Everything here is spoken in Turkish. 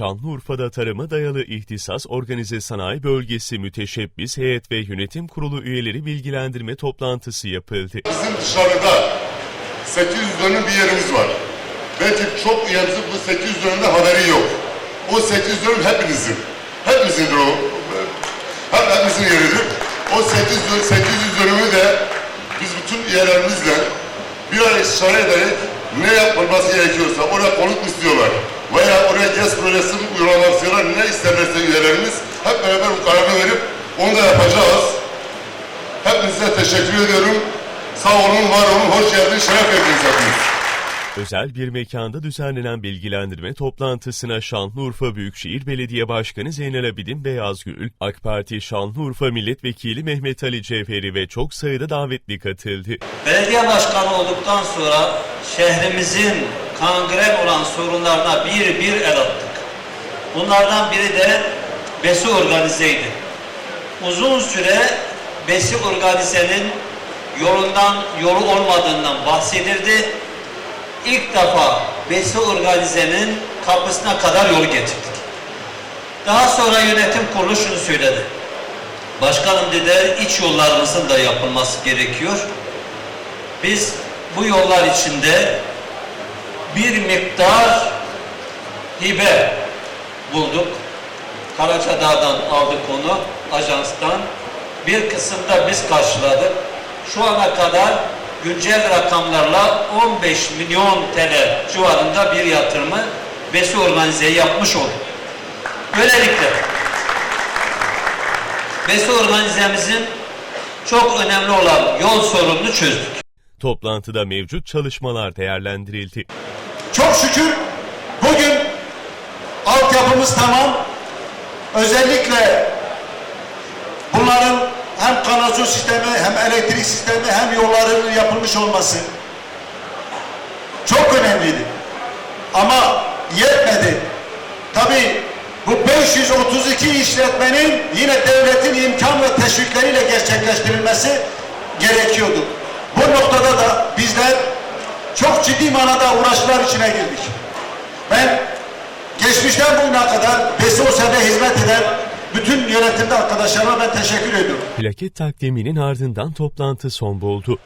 Şanlıurfa'da tarıma dayalı ihtisas organize sanayi bölgesi müteşebbis heyet ve yönetim kurulu üyeleri bilgilendirme toplantısı yapıldı. Bizim dışarıda 800 dönüm bir yerimiz var. Belki çok üyemizin bu 800 dönümde haberi yok. O 800 dönüm hepinizin. Hepimizindir o. Hep hepimizin yeridir. O 800, dönüm- 800 dönümü de biz bütün üyelerimizle bir ay istişare ederek ne yapılması gerekiyorsa oraya konut istiyorlar mi uygulamak istiyorlar ne isterlerse üyelerimiz hep beraber bu kararı verip onu da yapacağız. Hepinize teşekkür ediyorum. Sağ olun, var olun, hoş geldiniz, şeref verdiniz hepiniz. Özel bir mekanda düzenlenen bilgilendirme toplantısına Şanlıurfa Büyükşehir Belediye Başkanı Zeynel Abidin Beyazgül, AK Parti Şanlıurfa Milletvekili Mehmet Ali Cevheri ve çok sayıda davetli katıldı. Belediye başkanı olduktan sonra şehrimizin kangren olan sorunlarına bir bir el attık. Bunlardan biri de besi organizeydi. Uzun süre besi organizenin yolundan yolu olmadığından bahsedildi. İlk defa besi organizenin kapısına kadar yol getirdik. Daha sonra yönetim kurulu şunu söyledi. Başkanım dedi iç yollarımızın da yapılması gerekiyor. Biz bu yollar içinde bir miktar hibe bulduk. Karacadağ'dan aldık onu, ajanstan. Bir kısımda biz karşıladık. Şu ana kadar güncel rakamlarla 15 milyon TL civarında bir yatırımı BES'i organizeyi yapmış olduk. Böylelikle BES'i organizemizin çok önemli olan yol sorununu çözdük. Toplantıda mevcut çalışmalar değerlendirildi. Çok şükür bugün altyapımız tamam. Özellikle bunların hem kanalizasyon sistemi hem elektrik sistemi hem yolların yapılmış olması çok önemliydi. Ama yetmedi. Tabii bu 532 işletmenin yine devletin imkan ve teşvikleriyle gerçekleştirilmesi gerekiyordu. Bu noktada da bizler çok ciddi manada uğraşlar içine girdik. Ben geçmişten bugüne kadar BESOSE'de hizmet eden bütün yönetimde arkadaşlarıma ben teşekkür ediyorum. Plaket takdiminin ardından toplantı son buldu.